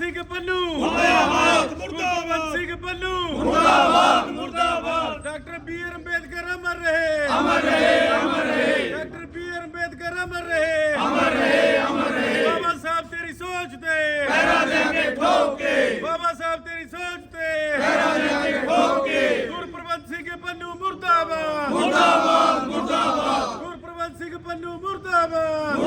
ਸਿੰਘ ਪੰਨੂ ਮੁਰਦਾਬਾਦ ਮੁਰਦਾਬਾਦ। ਸਿੰਘ ਪੰਨੂ ਮੁਰਦਾਬਾਦ ਮੁਰਦਾਬਾਦ। ਡਾਕਟਰ ਬੀ ਆਰ ਅੰਬੇਦਕਰ ਅਮਰ ਰਹੇ। ਅਮਰ ਰਹੇ ਅਮਰ ਰਹੇ। ਡਾਕਟਰ ਬੀ ਆਰ ਅੰਬੇਦਕਰ ਅਮਰ ਰਹੇ। ਅਮਰ ਰਹੇ ਅਮਰ ਰਹੇ। ਬਾਬਾ ਸਾਹਿਬ ਤੇਰੀ ਸੋਚ ਤੇ। ਪਹਿਰਾ ਦੇਾਂਗੇ ਠੋਕ ਕੇ ਬਾਬਾ ਸਾਹਿਬ ਤੇਰੀ ਸੋਚ ਤੇ ਪਹਿਰਾ ਦੇਾਂਗੇ ਠੋਕ ਕੇ ਗੁਰਪ੍ਰਵੰਤ ਸਿੰਘ ਪੰਨੂ ਮੁਰਦਾਬਾਦ ਮੁਰਦਾਬਾਦ ਮੁਰਦਾਬਾਦ ਗੁਰਪ੍ਰਵੰਤ ਸਿੰਘ ਪੰਨੂ ਮੁਰਦਾਬਾਦ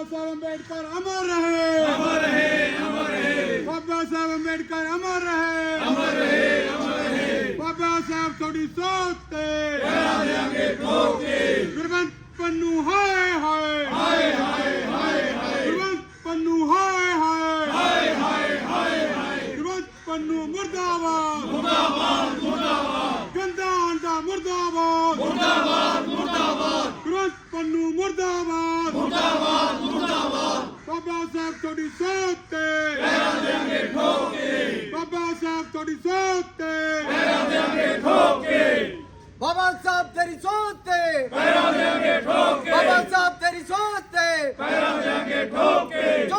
ਬਾਬਾ ਸਾਹਿਬ ਅੰਬੇਡਕਰ ਅਮਰ ਰਹੇ। ਅਮਰ ਰਹੇ ਅਮਰ ਰਹੇ। ਬਾਬਾ ਸਾਹਿਬ ਅੰਬੇਡਕਰ ਅਮਰ ਰਹੇ। ਅਮਰ ਰਹੇ ਅਮਰ ਰਹੇ। ਬਾਬਾ ਸਾਹਿਬ ਤੁਹਾਡੀ ਸੋਚ ਤੇ। ਕਰਾ ਦੇਾਂਗੇ ਠੋਕ ਕੇ ਗੁਰਵੰਤ ਪੰਨੂ ਹਾਏ ਹਾਏ। ਹਾਏ ਹਾਏ ਹਾਏ ਗੁਰਵੰਤ ਪੰਨੂ ਹਾਏ ਹਾਏ। ਹਾਏ ਹਾਏ ਹਾਏ ਗੁਰਵੰਤ ਪੰਨੂ ਮੁਰਦਾਬਾਦ। ਮੁਰਦਾਬਾਦ ਮੁਰਦਾਬਾਦ। ਗੰਦਾਂ ਦਾ ਮੁਰਦਾਬਾਦ ਮੁਰਦਾਬਾਦ। ਮੁਰਦਾਬਾਦ ਗੁਰਵੰਤ ਪੰਨੂ ਮੁਰਦਾਬਾਦ ਬਾਬਾ ਸਾਹਿਬ ਤੁਹਾਡੀ ਸੋਚ ਤੇ ਪਹਿਰਾ ਦੇਾਂਗੇ ਠੋਕ ਕੇ ਬਾਬਾ ਸਾਹਿਬ ਤੁਹਾਡੀ ਸੋਚ ਤੇ ਪਹਿਰਾ ਦੇਾਂਗੇ ਠੋਕ ਕੇ ਬਾਬਾ ਸਾਹਿਬ ਤੇਰੀ ਸੋਚ ਤੇ ਪਹਿਰਾ ਦੇਾਂਗੇ ਠੋਕ। ਕੇ ਬਾਬਾ ਸਾਹਿਬ ਤੇਰੀ ਸੋਚ ਤੇ ਪਹਿਰਾ ਦੇਾਂਗੇ ਠੋਕ। ਕੇ ਜੋ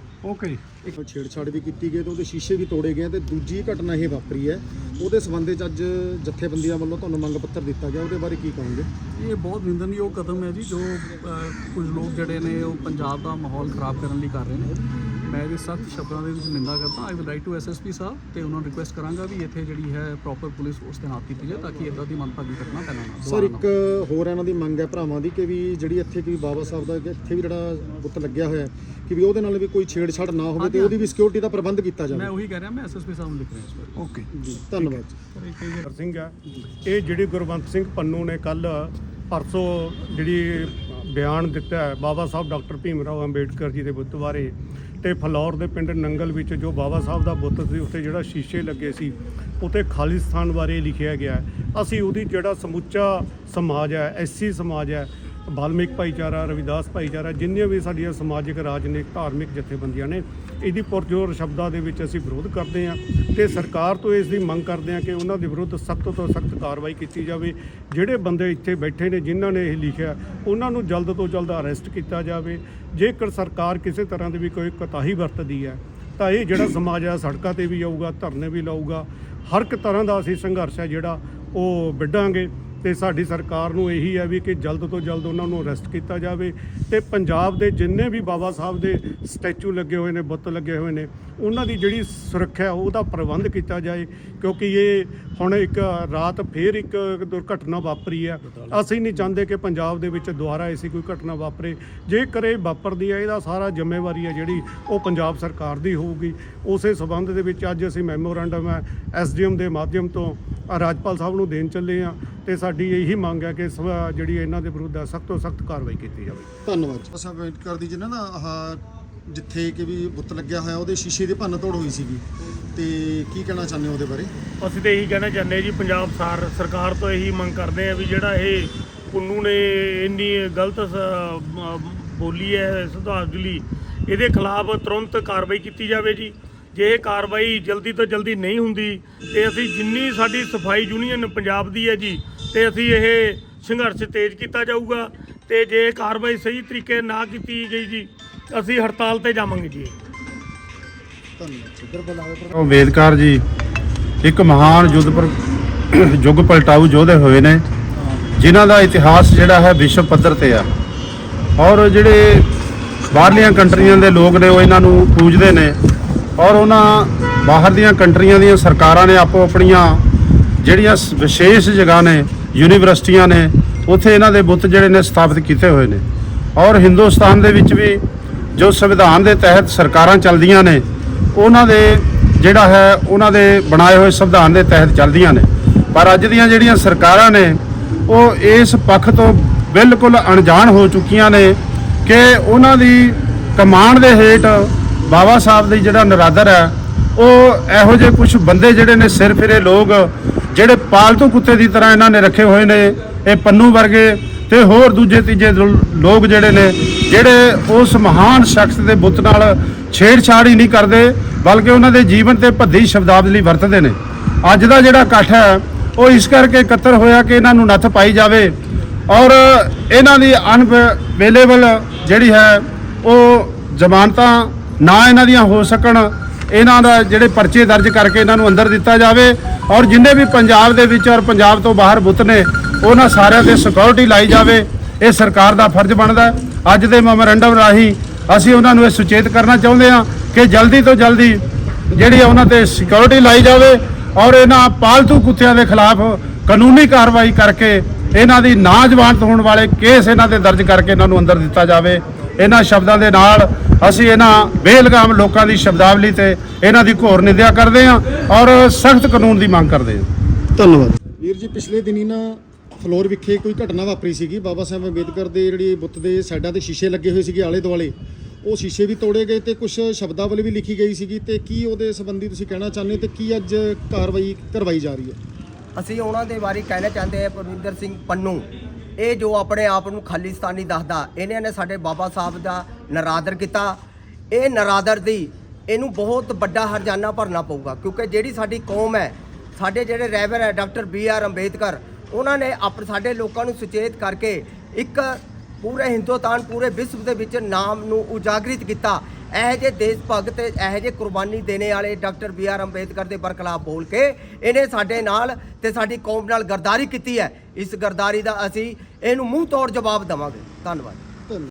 ਓਕੇ ਜੀ। ਇੱਕ ਛੇੜਛਾੜ ਵੀ ਕੀਤੀ ਗਈ ਤੇ ਉਹਦੇ ਸ਼ੀਸ਼ੇ ਵੀ ਤੋੜੇ ਗਏ ਤੇ ਦੂਜੀ ਘਟਨਾ ਇਹ ਵਾਪਰੀ ਹੈ। ਉਹਦੇ ਸਬੰਧ ਵਿੱਚ ਅੱਜ ਜਥੇਬੰਦੀਆਂ ਵੱਲੋਂ ਤੁਹਾਨੂੰ ਮੰਗ ਪੱਤਰ ਦਿੱਤਾ ਗਿਆ। ਉਹਦੇ ਬਾਰੇ ਕੀ ਕਹੋਗੇ? ਇਹ ਬਹੁਤ ਨਿੰਦਨਯੋਗ ਕਦਮ ਹੈ ਜੀ ਜੋ ਕੁਝ ਲੋਕ ਜਿਹੜੇ ਨੇ ਉਹ ਪੰਜਾਬ ਦਾ ਮਾਹੌਲ ਖਰਾਬ ਕਰਨ ਲਈ ਕਰ ਰਹੇ ਨੇ। ਮੈਂ ਇਹਦੀ ਸਖਤ ਸ਼ਬਦਾਂ ਦੇ ਵਿੱਚ ਨਿੰਦਾ ਕਰਦਾ I will write to SSP sahib ਤੇ ਉਹਨਾਂ ਨੂੰ ਰਿਕੁਐਸਟ ਕਰਾਂਗਾ ਵੀ ਇੱਥੇ ਜਿਹੜੀ ਹੈ ਪ੍ਰੋਪਰ ਪੁਲਿਸ ਉਸ ਤੇ ਨਾਪ ਕੀਤੀ ਜਾਏ ਤਾਂ ਕਿ ਇਦਾਂ ਦੀ ਮੰਦਭਾਗੀ ਘਟਨਾ ਪਹਿਲਾਂ ਨਾ ਸਰ ਇੱਕ ਹੋਰ ਇਹਨਾਂ ਦੀ ਮੰਗ ਹੈ ਭਰਾਵਾਂ ਦੀ ਕਿ ਵੀ ਜਿਹੜੀ ਇੱਥੇ ਕਿ ਬਾਬਾ ਸਾਹਿਬ ਦਾ ਇੱਥੇ ਵੀ ਜਿਹੜਾ ਬੁੱਤ ਲੱਗਿਆ ਹੋਇਆ ਕਿ ਵੀ ਉਹਦੇ ਨਾਲ ਵੀ ਕੋਈ ਛੇੜਛਾੜ ਨਾ ਹੋਵੇ ਤੇ ਉਹਦੀ ਵੀ ਸਿਕਿਉਰਿਟੀ ਦਾ ਪ੍ਰਬੰਧ ਕੀਤਾ ਮੈਂ ਜਾਵੇ ਉਹੀ ਕਹਿ ਰਿਹਾ ਮੈਂ ਐਸਐਸਪੀ ਸਾਹਿਬ ਨੂੰ ਲਿਖ ਰਿਹਾ ਇਸ ਵਾਰ। ਓਕੇ। ਜੀ ਧੰਨਵਾਦ ਜੀ। ਗੁਰ ਸਿੰਘ ਆ ਇਹ ਜਿਹੜੀ ਗੁਰਵੰਤ ਸਿੰਘ ਪੰਨੂ ਨੇ ਕੱਲ ਪਰਸੋਂ ਜਿਹੜੀ ਬਿਆਨ ਦਿੱਤਾ ਹੈ ਬਾਬਾ ਸਾਹਿਬ ਡਾਕਟਰ ਭੀਮ ਰਾਓ ਅੰਬੇਡਕਰ ਜੀ ਦੇ ਬੁੱਤ ਬਾਰੇ ਤੇ ਫਲੌਰ ਦੇ ਪਿੰਡ ਨੰਗਲ ਵਿੱਚ ਜੋ ਬਾਬਾ ਸਾਹਿਬ ਦਾ ਬੁੱਤ ਸੀ ਉੱਤੇ ਜਿਹੜਾ ਸ਼ੀਸ਼ੇ ਲੱਗੇ ਸੀ ਉੱਤੇ ਖਾਲਿਸਤਾਨ ਬਾਰੇ ਲਿਖਿਆ ਗਿਆ। ਅਸੀਂ ਉਹਦੀ ਜਿਹੜਾ ਸਮੁੱਚਾ ਸਮਾਜ ਹੈ ਐਸਸੀ ਸਮਾਜ ਹੈ ਬਾਲਮਿਕ ਭਾਈਚਾਰਾ, ਰਵਿਦਾਸ ਭਾਈਚਾਰਾ, ਜਿੰਨੀਆਂ ਵੀ ਸਾਡੀਆਂ ਸਮਾਜਿਕ, ਰਾਜਨੀਤਿਕ, ਧਾਰਮਿਕ ਜਥੇਬੰਦੀਆਂ ਨੇ, ਇਹਦੀ ਪੁਰਜੋਰ ਸ਼ਬਦਾਂ ਦੇ ਵਿੱਚ ਅਸੀਂ ਵਿਰੋਧ ਕਰਦੇ ਹਾਂ ਤੇ ਸਰਕਾਰ ਤੋਂ ਇਸ ਦੀ ਮੰਗ ਕਰਦੇ ਹਾਂ ਕਿ ਉਹਨਾਂ ਦੇ ਵਿਰੁੱਧ ਸਖਤ ਤੋਂ ਸਖਤ ਕਾਰਵਾਈ ਕੀਤੀ ਜਾਵੇ। ਜਿਹੜੇ ਬੰਦੇ ਇੱਥੇ ਬੈਠੇ ਨੇ, ਜਿਨ੍ਹਾਂ ਨੇ ਇਹ ਲਿਖਿਆ, ਉਹਨਾਂ ਨੂੰ ਜਲਦ ਤੋਂ ਜਲਦ ਅਰੈਸਟ ਕੀਤਾ ਜਾਵੇ। ਜੇਕਰ ਸਰਕਾਰ ਕਿਸੇ ਤਰ੍ਹਾਂ ਦੀ ਵੀ ਕੋਈ ਕੋਤਾਹੀ ਵਰਤਦੀ ਹੈ, ਤਾਂ ਇਹ ਜਿਹੜਾ ਸਮਾਜ ਆ ਸੜਕਾਂ ਤੇ ਵੀ ਆਊਗਾ, ਧਰਨੇ ਵੀ ਲਾਊਗਾ। ਹਰ ਇੱਕ ਤਰ੍ਹਾਂ ਦਾ ਅਸੀਂ ਸੰਘਰਸ਼ ਹੈ ਜਿਹੜਾ ਉਹ ਵਿੱਢਾਂਗੇ। ਤੇ ਸਾਡੀ ਸਰਕਾਰ ਨੂੰ ਇਹੀ ਹੈ ਵੀ ਕਿ ਜਲਦ ਤੋਂ ਜਲਦ ਉਹਨਾਂ ਨੂੰ ਅਰੈਸਟ ਕੀਤਾ ਜਾਵੇ ਤੇ ਪੰਜਾਬ ਦੇ ਜਿੰਨੇ ਵੀ ਬਾਬਾ ਸਾਹਿਬ ਦੇ ਸਟੈਚੂ ਲੱਗੇ ਹੋਏ ਨੇ, ਬੁੱਤ ਲੱਗੇ ਹੋਏ ਨੇ, ਉਹਨਾਂ ਦੀ ਜਿਹੜੀ ਸੁਰੱਖਿਆ ਉਹਦਾ ਪ੍ਰਬੰਧ ਕੀਤਾ ਜਾਏ, ਕਿਉਂਕਿ ਇਹ ਹੁਣ ਇੱਕ ਰਾਤ ਫੇਰ ਇੱਕ ਦੁਰਘਟਨਾ ਵਾਪਰੀ ਹੈ। ਅਸੀਂ ਨਹੀਂ ਚਾਹੁੰਦੇ ਕਿ ਪੰਜਾਬ ਦੇ ਵਿੱਚ ਦੁਬਾਰਾ ਐਸੀ ਕੋਈ ਘਟਨਾ ਵਾਪਰੇ। ਜੇਕਰ ਇਹ ਵਾਪਰਦੀ ਹੈ, ਇਹਦਾ ਸਾਰਾ ਜ਼ਿੰਮੇਵਾਰੀ ਹੈ ਜਿਹੜੀ ਉਹ ਪੰਜਾਬ ਸਰਕਾਰ ਦੀ ਹੋਊਗੀ। ਉਸੇ ਸਬੰਧ ਦੇ ਵਿੱਚ ਅੱਜ ਅਸੀਂ ਮੈਮੋਰੈਂਡਮ ਹੈ ਐਸਡੀਐਮ ਦੇ ਮਾਧਿਅਮ ਤੋਂ ਰਾਜਪਾਲ ਸਾਹਿਬ ਨੂੰ ਦੇਣ ਚੱਲੇ ਆ ਤੇ ਸਾਡੀ ਇਹੀ ਮੰਗ ਹੈ ਕਿ ਸਵ- ਜਿਹੜੀ ਇਹਨਾਂ ਦੇ ਵਿਰੁੱਧ ਹੈ ਸਖਤ ਤੋਂ ਸਖਤ ਕਾਰਵਾਈ ਕੀਤੀ ਜਾਵੇ। ਧੰਨਵਾਦ ਜੀ। ਸਾਹਿਬ ਅੰਬੇਡਕਰ ਦੀ ਜਿਹਨਾਂ ਨਾ ਆਹ ਜਿੱਥੇ ਕਿ ਵੀ ਬੁੱਤ ਲੱਗਿਆ ਹੋਇਆ ਉਹਦੇ ਸ਼ੀਸ਼ੇ ਦੀ ਭੰਨ ਤੋੜ ਹੋਈ ਸੀਗੀ। ਤੇ ਕੀ ਕਹਿਣਾ ਚਾਹੁੰਦੇ ਹੋ ਉਹਦੇ ਬਾਰੇ? ਅਸੀਂ ਤੇ ਇਹੀ ਕਹਿਣਾ ਚਾਹੁੰਦੇ ਜੀ ਪੰਜਾਬ ਸਾਰ ਸਰਕਾਰ ਤੋਂ ਇਹੀ ਮੰਗ ਕਰਦੇ ਆ ਵੀ ਜਿਹੜਾ ਇਹ ਪੁੰਨੂ ਨੇ ਇੰਨੀ ਗਲਤ ਸ- ਮ- ਬੋਲੀ ਹੈ ਸੁਧਾਰਜਲੀ ਇਹਦੇ ਖਿਲਾਫ ਤੁਰੰਤ ਕਾਰਵਾਈ ਕੀਤੀ ਜਾਵੇ ਜੀ। ਜੇ ਇਹ ਕਾਰਵਾਈ ਜਲਦੀ ਤੋਂ ਜਲਦੀ ਨਹੀਂ ਹੁੰਦੀ, ਤੇ ਅਸੀਂ ਜਿੰਨੀ ਸਾਡੀ ਸਫ਼ਾਈ ਯੂਨੀਅਨ ਪੰਜਾਬ ਦੀ ਹੈ ਜੀ, ਤੇ ਅਸੀਂ ਇਹ ਸੰਘਰਸ਼ ਤੇਜ਼ ਕੀਤਾ ਜਾਊਗਾ, ਤੇ ਜੇ ਇਹ ਕਾਰਵਾਈ ਸਹੀ ਤਰੀਕੇ ਨਾ ਕੀਤੀ ਗਈ ਜੀ, ਅਸੀਂ ਹੜਤਾਲ ਤੇ ਜਾਵਾਂਗੇ ਜੀ। ਧੰਨਵਾਦ ਜੀ ਅੰਬੇਦਕਰ ਜੀ, ਇੱਕ ਮਹਾਨ ਯੁੱਧ ਪਰ, ਯੁੱਗ ਪਲਟਾਊ ਯੋਧੇ ਹੋਏ ਨੇ, ਜਿਨ੍ਹਾਂ ਦਾ ਇਤਿਹਾਸ ਜਿਹੜਾ ਹੈ ਵਿਸ਼ਵ ਪੱਧਰ ਤੇ ਆ। ਔਰ ਜਿਹੜੇ ਬਾਹਰਲੀਆਂ ਕੰਟਰੀਆਂ ਦੇ ਲੋਕ ਨੇ, ਉਹ ਇਹਨਾਂ ਨੂੰ ਪੂਜਦੇ ਨੇ। ਔਰ ਉਹਨਾਂ ਬਾਹਰ ਦੀਆਂ ਕੰਟਰੀਆਂ ਦੀਆਂ ਸਰਕਾਰਾਂ ਨੇ ਆਪੋ ਆਪਣੀਆਂ ਜਿਹੜੀਆਂ ਸ- ਵਿਸ਼ੇਸ਼ ਜਗ੍ਹਾ ਨੇ, ਯੂਨੀਵਰਸਿਟੀਆਂ ਨੇ, ਉੱਥੇ ਇਹਨਾਂ ਦੇ ਬੁੱਤ ਜਿਹੜੇ ਨੇ ਸਥਾਪਿਤ ਕੀਤੇ ਹੋਏ ਨੇ। ਔਰ ਹਿੰਦੁਸਤਾਨ ਦੇ ਵਿੱਚ ਵੀ ਜੋ ਸੰਵਿਧਾਨ ਦੇ ਤਹਿਤ ਸਰਕਾਰਾਂ ਚੱਲਦੀਆਂ ਨੇ, ਉਹਨਾਂ ਦੇ ਜਿਹੜਾ ਹੈ, ਉਹਨਾਂ ਦੇ ਬਣਾਏ ਹੋਏ ਸੰਵਿਧਾਨ ਦੇ ਤਹਿਤ ਚੱਲਦੀਆਂ ਨੇ। ਪਰ ਅੱਜ ਦੀਆਂ ਜਿਹੜੀਆਂ ਸਰਕਾਰਾਂ ਨੇ, ਉਹ ਇਸ ਪੱਖ ਤੋਂ ਬਿਲਕੁਲ ਅਣਜਾਣ ਹੋ ਚੁੱਕੀਆਂ ਨੇ ਕਿ ਉਹਨਾਂ ਦੀ ਕਮਾਂਡ ਦੇ ਹੇਠ ਬਾਬਾ ਸਾਹਿਬ ਦੀ ਜਿਹੜਾ ਨਰਾਦਰ ਹੈ, ਉਹ ਇਹੋ ਜਿਹੇ ਕੁਝ ਬੰਦੇ ਜਿਹੜੇ ਨੇ ਸਿਰ ਫਿਰੇ ਲੋਕ, ਜਿਹੜੇ ਪਾਲਤੂ ਕੁੱਤੇ ਦੀ ਤਰ੍ਹਾਂ ਇਹਨਾਂ ਨੇ ਰੱਖੇ ਹੋਏ ਨੇ, ਇਹ ਪੰਨੂ ਵਰਗੇ ਤੇ ਹੋਰ ਦੂਜੇ ਤੀਜੇ ਲੋਕ ਜਿਹੜੇ ਨੇ, ਜਿਹੜੇ ਉਸ ਮਹਾਨ ਸ਼ਖਸ ਦੇ ਬੁੱਤ ਨਾਲ ਛੇੜਛਾੜ ਹੀ ਨਹੀਂ ਕਰਦੇ, ਬਲਕਿ ਉਹਨਾਂ ਦੇ ਜੀਵਨ ਤੇ ਭੱਦੀ ਸ਼ਬਦਾਵਲੀ ਵਰਤਦੇ ਨੇ। ਅੱਜ ਦਾ ਜਿਹੜਾ ਇਕੱਠ ਹੈ, ਉਹ ਇਸ ਕਰਕੇ ਇਕੱਤਰ ਹੋਇਆ ਕਿ ਇਹਨਾਂ ਨੂੰ ਨੱਥ ਪਾਈ ਜਾਵੇ, ਔਰ ਇਹਨਾਂ ਦੀ ਅਨਅਵੇਲੇਬਲ ਜਿਹੜੀ ਹੈ, ਉਹ ਜ਼ਮਾਨਤਾਂ ਨਾ ਇਹਨਾਂ ਦੀਆਂ ਹੋ ਸਕਣ, ਇਹਨਾਂ ਦਾ ਜਿਹੜੇ ਪਰਚੇ ਦਰਜ ਕਰਕੇ ਇਹਨਾਂ ਨੂੰ ਅੰਦਰ ਦਿੱਤਾ ਜਾਵੇ ਔਰ ਜਿੰਨੇ ਵੀ ਪੰਜਾਬ ਦੇ ਵਿੱਚ ਔਰ ਪੰਜਾਬ ਤੋਂ ਬਾਹਰ ਬੁੱਤ ਨੇ, ਉਹਨਾਂ ਸਾਰਿਆਂ ਤੇ ਸਿਕਿਉਰਿਟੀ ਲਾਈ ਜਾਵੇ, ਇਹ ਸਰਕਾਰ ਦਾ ਫਰਜ਼ ਬਣਦਾ ਅੱਜ ਦੇ ਮੈਮੋਰੈਂਡਮ ਰਾਹੀਂ ਅਸੀਂ ਉਹਨਾਂ ਨੂੰ ਇਹ ਸੁਚੇਤ ਕਰਨਾ ਚਾਹੁੰਦੇ ਹਾਂ ਕਿ ਜਲਦੀ ਤੋਂ ਜਲਦੀ ਜਿਹੜੀ ਉਹਨਾਂ ਤੇ ਸਿਕਿਉਰਿਟੀ ਲਾਈ ਜਾਵੇ ਔਰ ਇਹਨਾਂ ਪਾਲਤੂ ਕੁੱਤਿਆਂ ਦੇ ਖਿਲਾਫ ਕਾਨੂੰਨੀ ਕਾਰਵਾਈ ਕਰਕੇ ਇਹਨਾਂ ਦੀ ਨਾ ਜ਼ਮਾਨਤ ਹੋਣ ਵਾਲੇ ਕੇਸ ਇਹਨਾਂ ਤੇ ਦਰਜ ਕਰਕੇ ਇਹਨਾਂ ਨੂੰ ਅੰਦਰ ਦਿੱਤਾ ਜਾਵੇ। ਇਹਨਾਂ ਸ਼ਬਦਾਂ ਦੇ ਨਾਲ ਅਸੀਂ ਇਹਨਾਂ ਬੇਲਗਾਮ ਲੋਕਾਂ ਦੀ ਸ਼ਬਦਾਵਲੀ ਤੇ ਇਹਨਾਂ ਦੀ ਘੋਰ ਨਿੰਦਿਆ ਕਰਦੇ ਹਾਂ ਔਰ ਸਖਤ ਕਾਨੂੰਨ ਦੀ ਮੰਗ ਕਰਦੇ ਹਾਂ। ਧੰਨਵਾਦ। ਵੀਰ ਜੀ ਪਿਛਲੇ ਦਿਨੀ ਨਾ ਫਲੋਰ ਵਿਖੇ ਕੋਈ ਘਟਨਾ ਵਾਪਰੀ ਸੀਗੀ। ਬਾਬਾ ਸਾਹਿਬ ਅੰਬੇਦਕਰ ਦੇ ਜਿਹੜੀ ਬੁੱਤ ਦੇ ਸਾਈਡਾਂ ਤੇ ਸ਼ੀਸ਼ੇ ਲੱਗੇ ਹੋਏ ਸੀਗੇ ਆਲੇ ਦੁਆਲੇ ਉਹ ਸ਼ੀਸ਼ੇ ਵੀ ਤੋੜੇ ਗਏ ਤੇ ਕੁਝ ਸ਼ਬਦਾਵਲੀ ਵੀ ਲਿਖੀ ਗਈ ਸੀਗੀ ਤੇ ਕੀ ਉਹਦੇ ਸੰਬੰਧੀ ਤੁਸੀਂ ਕਹਿਣਾ ਚਾਹੁੰਦੇ ਹੋ ਤੇ ਕੀ ਅੱਜ ਕਾਰਵਾਈ ਕਰਵਾਈ ਜਾ ਰਹੀ ਹੈ? ਅਸੀਂ ਉਹਨਾਂ ਦੇ ਬਾਰੇ ਕਹਿਣਾ ਚਾਹੁੰਦੇ ਹਾਂ ਪਰਵਿੰਦਰ ਸਿੰਘ ਪੰਨੂ। ਇਹ ਜੋ ਆਪਣੇ ਆਪ ਨੂੰ ਖਾਲਿਸਤਾਨੀ ਦੱਸਦਾ ਇਹਨਾਂ ਨੇ ਸਾਡੇ ਬਾਬਾ ਸਾਹਿਬ ਦਾ ਨਰਾਦਰ ਕੀਤਾ। ਇਹ ਨਰਾਦਰ ਦੀ ਇਹਨੂੰ ਬਹੁਤ ਵੱਡਾ ਹਰਜਾਨਾ ਭਰਨਾ ਪਊਗਾ, ਕਿਉਂਕਿ ਜਿਹੜੀ ਸਾਡੀ ਕੌਮ ਹੈ, ਸਾਡੇ ਜਿਹੜੇ ਰਹਿਬਰ ਹੈ, ਡਾਕਟਰ ਬੀ ਆਰ ਅੰਬੇਦਕਰ, ਉਹਨਾਂ ਨੇ ਆਪ ਸਾਡੇ ਲੋਕਾਂ ਨੂੰ ਸੁਚੇਤ ਕਰਕੇ ਇੱਕ ਪੂਰੇ ਹਿੰਦੁਸਤਾਨ, ਪੂਰੇ ਵਿਸ਼ਵ ਦੇ ਵਿੱਚ ਨਾਮ ਨੂੰ ਉਜਾਗਰਿਤ ਕੀਤਾ। ਇਹੋ ਜਿਹੇ ਦੇਸ਼ ਭਗਤ, ਇਹੋ ਜਿਹੇ ਕੁਰਬਾਨੀ ਦੇਣੇ ਵਾਲੇ ਡਾਕਟਰ ਬੀ ਆਰ ਅੰਬੇਦਕਰ ਦੇ ਬਰਖਲਾਫ ਬੋਲ ਕੇ ਇਹਨੇ ਸਾਡੇ ਨਾਲ ਤੇ ਸਾਡੀ ਕੌਮ ਨਾਲ ਗਰਦਾਰੀ ਕੀਤੀ ਹੈ। ਇਸ ਗਰਦਾਰੀ ਦਾ ਅਸੀਂ ਇਹਨੂੰ ਮੂੰਹ ਤੋੜ ਜਵਾਬ ਦੇਵਾਂਗੇ। ਧੰਨਵਾਦ।